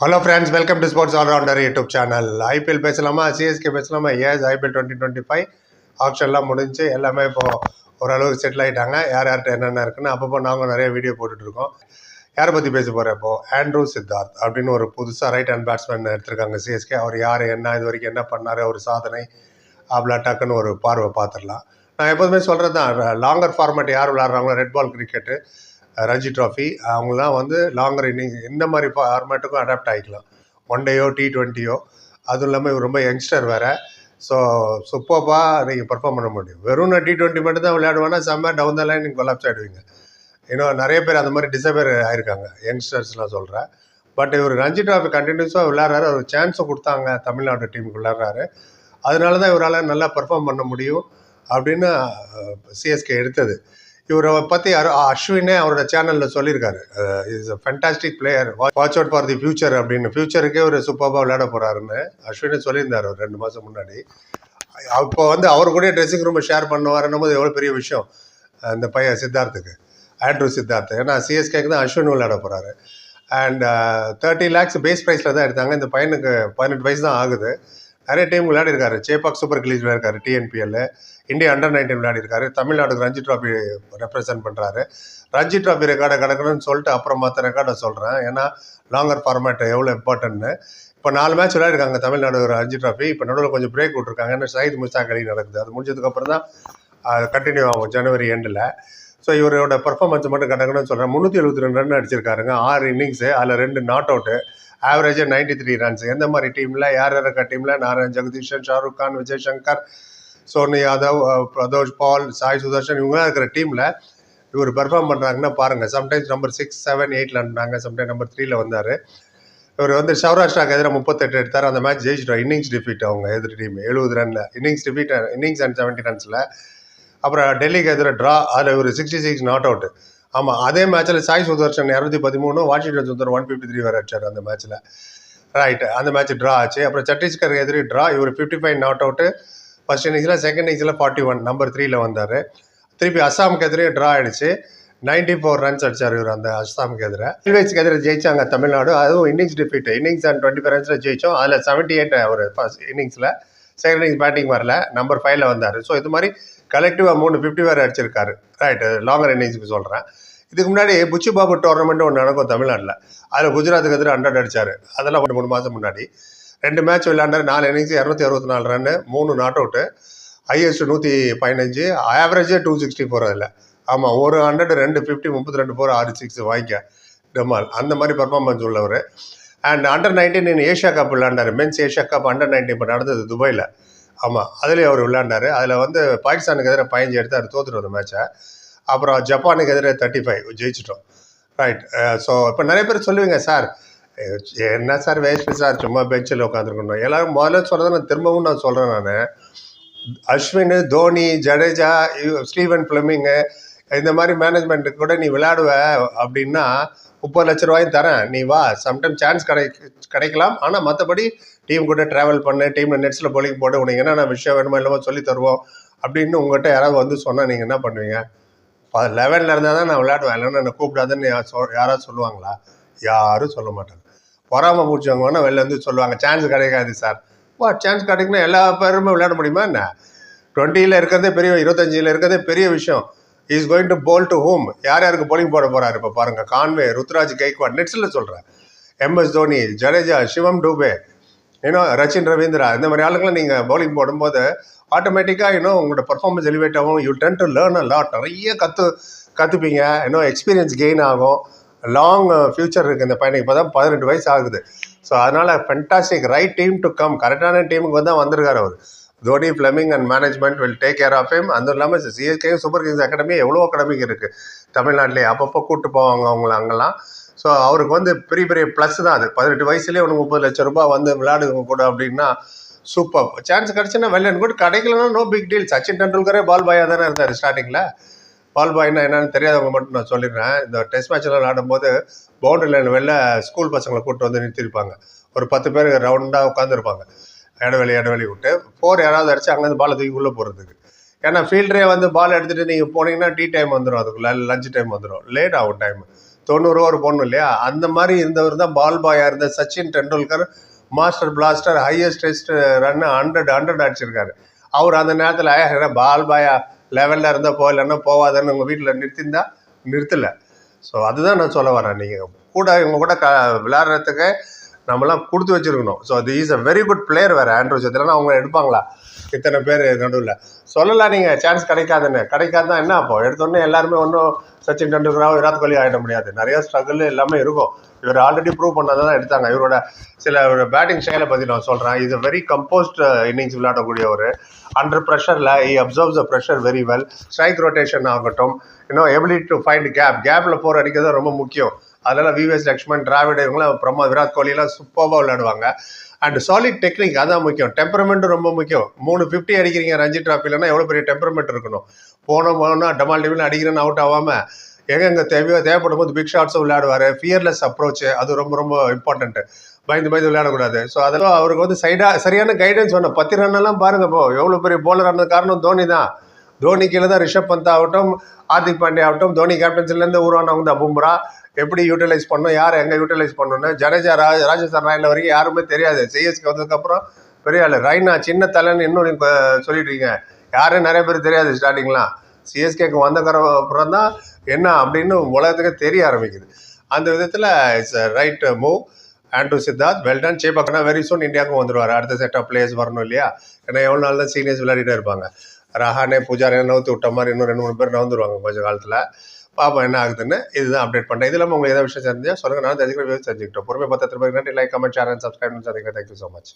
Hello friends welcome to sports allrounder YouTube channel IPL பேசலாமா? CSK பேசலாமா? As IPL twenty twenty five ஆப்ஷன்லாம் முடிஞ்சு எல்லாமே இப்போது ஓரளவுக்கு செட்டில் ஆகிட்டாங்க யார் யார்கிட்ட என்னென்ன இருக்குன்னு அப்பப்போ நாங்கள் நிறைய வீடியோ போட்டுட்ருக்கோம் யாரை பற்றி பேச போகிறேன் இப்போது ஆண்ட்ரூ சித்தார்த் அப்படின்னு ஒரு புதுசாக ரைட் ஹேண்ட் பேட்ஸ்மேன் எடுத்திருக்காங்க சிஎஸ்கே அவர் யார் என்ன இது வரைக்கும் என்ன பண்ணார் ஒரு சாதனை. அப்படிலாம் டக்குன்னு ஒரு பார்வை பார்த்துடலாம். நான் எப்போதுமே சொல்கிறது தான் லாங்கர் ஃபார்மேட் யார் விளாட்றாங்களோ red ball cricket Ranji trophy அவங்களாம் வந்து லாங்கர் இன்னிங் இந்த மாதிரி ஃபார்மேட்டுக்கும் அடாப்ட் ஆகிக்கலாம் ஒன் டேயோ டி ட்வெண்ட்டியோ அதுவும் இல்லாமல் இவர் ரொம்ப யங்ஸ்டர் வேறு. ஸோ சூப்பர்பாக நீங்கள் பர்ஃபார்ம் பண்ண முடியும். வெறும் நான் டி டுவெண்ட்டி மட்டும் தான் விளையாடுவேன்னா செம்ம டவுன் த லைன் நீங்கள் கொலாப்ஸ் ஆகிடுவீங்க இன்னும் நிறைய பேர் அந்த மாதிரி டிசப்பேர் ஆயிருக்காங்க யங்ஸ்டர்ஸ்லாம் சொல்கிறேன் பட் இவர் ரஞ்சி ட்ராஃபி கண்டினியூஸாக விளையாடுறாரு. ஒரு சான்ஸும் கொடுத்தாங்க தமிழ்நாடு டீமுக்கு விளையாடுறாரு. அதனால தான் இவரால் நல்லா பர்ஃபார்ம் பண்ண முடியும் அப்படின்னு சிஎஸ்கே எடுத்தது. இவரை பற்றி அஸ்வினே அவரோட சேனலில் சொல்லியிருக்காரு. Is a fantastic player watch out for the future அப்படின்னு. ஃபியூச்சருக்கே ஒரு சூப்பராக விளையாட போகிறாருன்னு அஸ்வினே சொல்லியிருந்தார் ஒரு ரெண்டு மாதம் முன்னாடி. அப்போ வந்து அவர் கூட ட்ரெஸ்ஸிங் ரூமை ஷேர் பண்ணுவாருன்னும் போது எவ்வளோ பெரிய விஷயம் அந்த பையன் சித்தார்த்துக்கு ஆண்ட்ரூ சித்தார்த் ஏன்னா சிஎஸ்கேக்கு தான் அஸ்வின் விளையாட போகிறாரு அண்ட் தேர்ட்டி லேக்ஸ் பேஸ் ப்ரைஸில் தான் எடுத்தாங்க. இந்த பையனுக்கு பதினெட்டு வயசு தான் ஆகுது. நிறைய டீம் விளையாடிருக்காரு. சேப்பாக் சூப்பர் கிளீஸ் விளையாடிருக்காரு டிஎன்பிஎல்ல இந்தியா அண்டர் நைன்டீன் விளையாடிருக்காரு. தமிழ்நாடுக்கு ரஞ்சி ட்ராஃபி ரெப்ரசென்ட் பண்ணுறாரு ரஞ்சி ட்ராஃபி ரெக்கார்டை கிடக்கணும்னு சொல்லிட்டு அப்புறம் மற்ற ரெக்கார்டை சொல்கிறேன் ஏன்னா லாங்கர் ஃபார்மேட் எவ்வளோ இம்பார்ட்டன்ட்னு இப்போ நாலு மேட்ச் விளையாடிருக்காங்க தமிழ்நாடு ரஞ்சி ட்ராஃபி இப்போ நடுவில் கொஞ்சம் பிரேக் விட்ருக்காங்க ஏன்னா சயித் முஸ்தாக் அலி நடக்குது. அது முடிஞ்சதுக்கப்புறம் தான் கண்டினியூ ஆகும் ஜனவரி எண்டில் ஸோ இவரோட பர்ஃபார்மன்ஸ் மட்டும் கிடக்கணும்னு சொல்கிறேன் முந்நூற்றி எழுபத்தி ரெண்டு ரன் அடிச்சிருக்காருங்க. ஆறு இன்னிங்ஸு அதில் ரெண்டு நாட் அவுட்டு ஆவரேஜாக நைன்டி த்ரீ ரன்ஸ் எந்த மாதிரி டீமில் யார் யார் இருக்க டீமில் நாராயண் ஜெகதீஷன் ஷாருக் கான் விஜய் சங்கர் சோனி யாதவ் பிரதோஷ் பால் சாய் சுதர்ஷன் இவங்களாம் இருக்கிற டீமில் இவர் பெர்ஃபார்ம் பண்ணுறாங்கன்னா பாருங்கள் சம்டைம்ஸ் நம்பர் சிக்ஸ் செவன் எயிட்டில் இருந்தாங்க. சம்டைம் நம்பர் த்ரீல வந்தார். இவர் வந்து சௌராஷ்டிராக்கு எதிராக முப்பத்தெட்டு எடுத்தார். அந்த மேட்ச் ஜெயிச்சிட்டோம். இன்னிங்ஸ் டிஃபீட் அவங்க எதிர் டீம் எழுபது Ranil innings defeat innings and seventy ரன்ஸில் அப்புறம் டெல்லிக்கு எதிராக ட்ரா அதில் ஒரு சிக்ஸ்டி சிக்ஸ் நாட் அவுட் ஆமாம் அதே மேட்ச்சில் சாய் சுதர்ஷன் இரநூத்தி பதிமூணு Washington Sundar one fifty three வரை அடிச்சார் அந்த மேட்ச்சில் ரைட் அந்த மேட்ச் ட்ரா ஆச்சு. அப்புறம் சத்தீஸ்கர் எதிரி ட்ரா இவர் fifty five not out first இன்னிங்ஸில் செகண்ட் இன்னிங்ஸில் ஃபார்ட்டி ஒன் நம்பர் த்ரீல வந்தார். திருப்பி அஸ்ஸாமுக்கு எதிரே ட்ரா ஆயிடுச்சு. நைன்டி ஃபோர் ரன்ஸ் அடிச்சார் இவர் அந்த அஸ்ஸாமுக்கு எதிராக ரயில்வேஸ்க்கு எதிராக ஜெயிச்சாங்க தமிழ்நாடு. அதுவும் innings defeat innings and twenty five ரன்ஸில் ஜெயிச்சோம். அதில் செவன்ட்டி எயிட் ஒரு ஃபர்ஸ்ட் இன்னிங்ஸில் செகண்ட் இன்னிங்ஸ் பேட்டிங் வரல நம்பர் ஃபைவ்ல வந்தார். ஸோ இது மாதிரி கலெக்டிவாக மூணு ஃபிஃப்டி வேறு அடிச்சிருக்காரு. ரைட் லாங்கர் இன்னிங்ஸுக்கு சொல்கிறேன் இதுக்கு முன்னாடி புச்சு பாபு டோர்னமெண்ட் ஒன்று நடக்கும் தமிழ்நாட்டில். அதில் குஜராத்துக்கு எதிராக ஹண்ட்ரட் அடிச்சார். அதெல்லாம் ஒரு மூணு மாதம் முன்னாடி. ரெண்டு மேட்ச் விளையாண்டார் நாலு இன்னிங்ஸ் இரநூத்தி அறுபத்தி நாலு ரன்னு மூணு நாட் அவுட்டு ஹையஸ்ட் நூற்றி பதினஞ்சு ஆவரேஜே டூ சிக்ஸ்டி ஃபோர் அதில் ஆமாம் ஒரு ஹண்ட்ரட் ரெண்டு ஃபிஃப்டி முப்பத்தி ரெண்டு ஃபோர் ஆறு சிக்ஸ் வாங்கிக்க டெமால் அந்த மாதிரி பர்ஃபார்மன்ஸ் உள்ளவர். And under nineteen Asia cup விளையாண்டார். Men's Asia cup under nineteen இப்போ நடந்தது துபாயில். ஆமாம் அதுலேயும் அவர் விளையாண்டார். அதில் வந்து பாகிஸ்தானுக்கு எதிராக பயஞ்சு எடுத்து அவர் தோத்துட்டு ஒரு மேட்சை அப்புறம் ஜப்பானுக்கு எதிராக தேர்ட்டி ஃபைவ் ஜெயிச்சிட்டோம் ரைட் ஸோ இப்போ நிறைய பேர் சொல்லுவீங்க சார் என்ன சார் வேஸ்ட் சார்? சும்மா பெஞ்சில் உட்காந்துருக்கணும் எல்லோரும் முதல்ல சொல்கிறத நான் திரும்பவும் நான் சொல்கிறேன் நான். அஸ்வின் தோனி ஜடேஜா ஸ்டீவன் ஃப்ளமிங்கு இந்த மாதிரி மேனேஜ்மெண்ட்டுக்கு கூட நீ விளையாடுவ அப்படின்னா முப்பது லட்ச ரூபாயும் தரேன். நீ வா சம்டைம் சான்ஸ் கிடை கிடைக்கலாம். ஆனால் மற்றபடி டீம் கூட ட்ராவல் பண்ணு டீமில் நெட்ஸில் போலிங் போட்டு உனக்கு என்னென்ன விஷயம் வேணுமோ இல்லாமல் சொல்லி தருவோம் அப்படின்னு உங்கள்கிட்ட யாராவது வந்து சொன்னால் நீங்கள் என்ன பண்ணுவீங்க? லெவனில் இருந்தால் தான் நான் விளையாடுவேன். இல்லைன்னா என்னை கூப்பிடாதுன்னு யாராவது சொல்லுவாங்களா? யாரும் சொல்ல மாட்டாங்க. பொறாம முடிச்சவங்க வேணால் வெளில வந்து சொல்லுவாங்க சான்ஸ் கிடைக்காது சார் வா சான்ஸ் கிடைக்குன்னா எல்லா பேருமே விளையாட முடியுமா என்ன? டுவெண்ட்டியில் இருக்கிறதே பெரிய இருபத்தஞ்சியில் இருக்கிறதே பெரிய விஷயம். Is going to bowl to whom யார் யாருக்கு போலிங் போட போகிறாரு இப்போ பாருங்கள் கான்வே ருத்ராஜ் கைக்வாட் நெட்ஸில் சொல்கிறேன் எம்எஸ் தோனி ஜடேஜா சிவம் டூபே ஏன்னோ ரச்சின் ரவீந்திரா இந்த மாதிரி ஆளுங்களாம் நீங்கள் பவுலிங் போடும்போது ஆட்டோமேட்டிக்காக இன்னும் உங்களோட பர்ஃபார்மன்ஸ் எலிவேட் ஆகும். You tend to learn a lot நிறைய கற்று கற்றுப்பீங்க இன்னும் எக்ஸ்பீரியன்ஸ் கெயின் ஆகும். லாங் ஃப்யூச்சர் இருக்குது இந்த பையனுக்கு. இப்போ தான் பதினெட்டு வயசு ஆகுது. ஸோ அதனால் fantastic right team to come கரெக்டான டீமுக்கு வந்து வந்திருக்காரு அவர். Dhoni Fleming and management will take care of him அதுவும் இல்லாமல் சிஎஸ்கே சூப்பர் கிங்ஸ் அகாடமி எவ்வளோ அகாடமிக்கு இருக்குது தமிழ்நாட்டிலே அப்பப்போ கூப்பிட்டு போவாங்க அவங்கள அங்கெல்லாம். ஸோ அவருக்கு வந்து பெரிய பெரிய ப்ளஸ் தான் அது. பதினெட்டு வயசுலேயே உனக்கு முப்பது லட்ச ரூபாய் வந்து விளையாடுங்க கூட அப்படின்னா சூப்பர் சான்ஸ் கிடச்சுன்னா வெள்ளன் கூட கிடைக்கலன்னா நோ பிக் டீல் சச்சின் டெண்டுல்கரே பால் பாயாக தானே இருந்தார் ஸ்டார்டிங்கில் பால் பாய்னா என்னன்னு தெரியாதவங்க மட்டும் நான் சொல்லிடுறேன். இந்த டெஸ்ட் மேட்ச்லாம் விளையாடும்போது பவுண்டரி லைன் வெளில ஸ்கூல் பசங்களை கூப்பிட்டு வந்து நிறுத்திருப்பாங்க ஒரு பத்து பேர் ரவுண்டாக உட்காந்துருப்பாங்க இடவெளி இடவெளி விட்டு ஃபோர் யாராவது அடிச்சு அங்கேருந்து பாலை தூக்கி உள்ளே போகிறதுக்கு ஏன்னா ஃபீல்டரே வந்து பால் எடுத்துகிட்டு நீங்கள் போனீங்கன்னா டீ டைம் வந்துடும் அதுக்குள்ள லஞ்ச் டைம் வந்துடும் லேட் ஆகும் டைம் தொண்ணூறு ஓவர் போடணும் இல்லையா? அந்த மாதிரி இருந்தவர் தான் பால் பாயாக இருந்த Sachin Tendulkar master blaster highest test run hundred hundred அடிச்சிருக்காரு. அவர் அந்த நேரத்தில் பால் பாயா லெவலில் இருந்தால் போகலன்னா போவாதன்னு உங்கள் வீட்டில் நிறுத்திருந்தா நிறுத்தலை. ஸோ அதுதான் நான் சொல்ல வரேன். நீங்கள் கூட இவங்க கூட க விளையாடுறதுக்கு நம்மலாம் கொடுத்து வச்சிருக்கணும். ஸோ அது is a very good player வேறு ஆண்ட்ரூஸ் இதெல்லாம் அவங்க எடுப்பாங்களா? இத்தனை பேர் நடுவில். சொல்லலாம் நீங்கள் சான்ஸ் கிடைக்காதுன்னு. கிடைக்காதுன்னா என்ன அப்போ? எடுத்தோடனே எல்லாருமே ஒன்றும் சச்சின் டெண்டுல்கராக விராட் கோலி ஆகிட முடியாது. நிறைய ஸ்ட்ரகிள் எல்லாமே இருக்கும். இவர் ஆல்ரெடி ப்ரூவ் பண்ணால் தான் எடுத்தாங்க. இவரோட சில பேட்டிங் ஸ்டைலை பற்றி நான் சொல்கிறேன் இது வெரி கம்போஸ்ட் இன்னிங்ஸ் விளையாடக்கூடிய ஒரு அண்டர் ப்ரெஷரில் he absorbs the pressure very well strike rotation ஆகட்டும். இன்னும் எபிலிட்டி டு ஃபைண்ட் கேப் கேப்பில் போகிற அடிக்கிறது ரொம்ப முக்கியம். அதெல்லாம் விவிஎஸ் லக்ஷ்மண் டிராவிட் இவங்களாம் பிரமா விராட் கோலிலாம் சூப்பராக விளையாடுவாங்க. அண்ட் சாலிட் டெக்னிக் அதான் முக்கியம். டெம்பரமெண்ட்டும் ரொம்ப முக்கியம். மூணு ஃபிஃப்டி அடிக்கிறீங்க ரஞ்சி டிராஃபிலன்னா எவ்வளோ பெரிய டெம்பரமெண்ட் இருக்கணும்? போனோம் போனோம்னா டமால் டிவில் அடிக்கிறேன்னு அவுட் ஆகாமல் எங்கெங்கே தேவையோ தேவைப்படும் போது பிக் ஷாட்ஸும் விளையாடுவார். ஃபியர்லெஸ் அப்ரோச் அது ரொம்ப ரொம்ப இம்பார்ட்டன்ட்டு பயந்து பயந்து விளையாடக்கூடாது. ஸோ அதெல்லாம் அவருக்கு வந்து சைடாக சரியான கைடன்ஸ் வேணும். பத்து ரன்னெல்லாம் பாருங்க இப்போ. எவ்வளோ பெரிய போலர் ஆனது காரணம் தோனி தான் தோனி கீழே தான் ரிஷப் பந்த் ஆகட்டும் ஹார்திக் பாண்டே ஆகட்டும் தோனி கேப்டன்சிலேருந்து உருவானவங்க தான் பும்ரா. எப்படி யூட்டிலைஸ் பண்ணணும் யார் எங்கே யூட்டிலைஸ் பண்ணணும்னு ஜடேஜா ரா ராஜஸ்தான் ராயல் வரைக்கும் யாருமே தெரியாது. சிஎஸ்கே வந்ததுக்கப்புறம் பெரிய ஆள். ரைனா சின்ன தலைன்னு இன்னும் இப்போ சொல்லிட்டு இருக்கீங்க. யாரும் நிறைய பேர் தெரியாது ஸ்டார்டிங்லாம் சிஎஸ்கேக்கு வந்தக்கிற அப்புறம் தான் என்ன அப்படின்னு உலகத்துக்கு தெரிய ஆரம்பிக்குது. அந்த விதத்தில் it's right move Andrew Siddharth well done சேப்பாக்கனா very soon இந்தியாவுக்கும் வந்துடுவார் அடுத்த செட் ஆஃப் பிளேயர்ஸ் வரணும் இல்லையா? ஏன்னா எவ்வளோ நாள் தான் சீனியர்ஸ் விளையாடிட்டே இருப்பாங்க. ரஹானே பூஜாரே நவுத்து விட்ட மாதிரி இன்னும் ரெண்டு மூணு பேர் நவுந்துருவாங்க கொஞ்சம் காலத்தில். பாப்பா என்ன ஆகுதுன்னு இதுதான் அப்டேட் பண்ணுறேன் இது இல்லாமல் உங்களுக்கு ஏதாவது விஷயம் தெரிஞ்சால் சொல்லுங்கள் நான் தெரிஞ்சுக்கிற தெரிஞ்சுக்கிட்டோம். பொறுமை பத்திரத்து பேர் நன்றி. Like comment share and subscribe சந்திக்கிறேன் தேங்க்யூ ஸோ மச்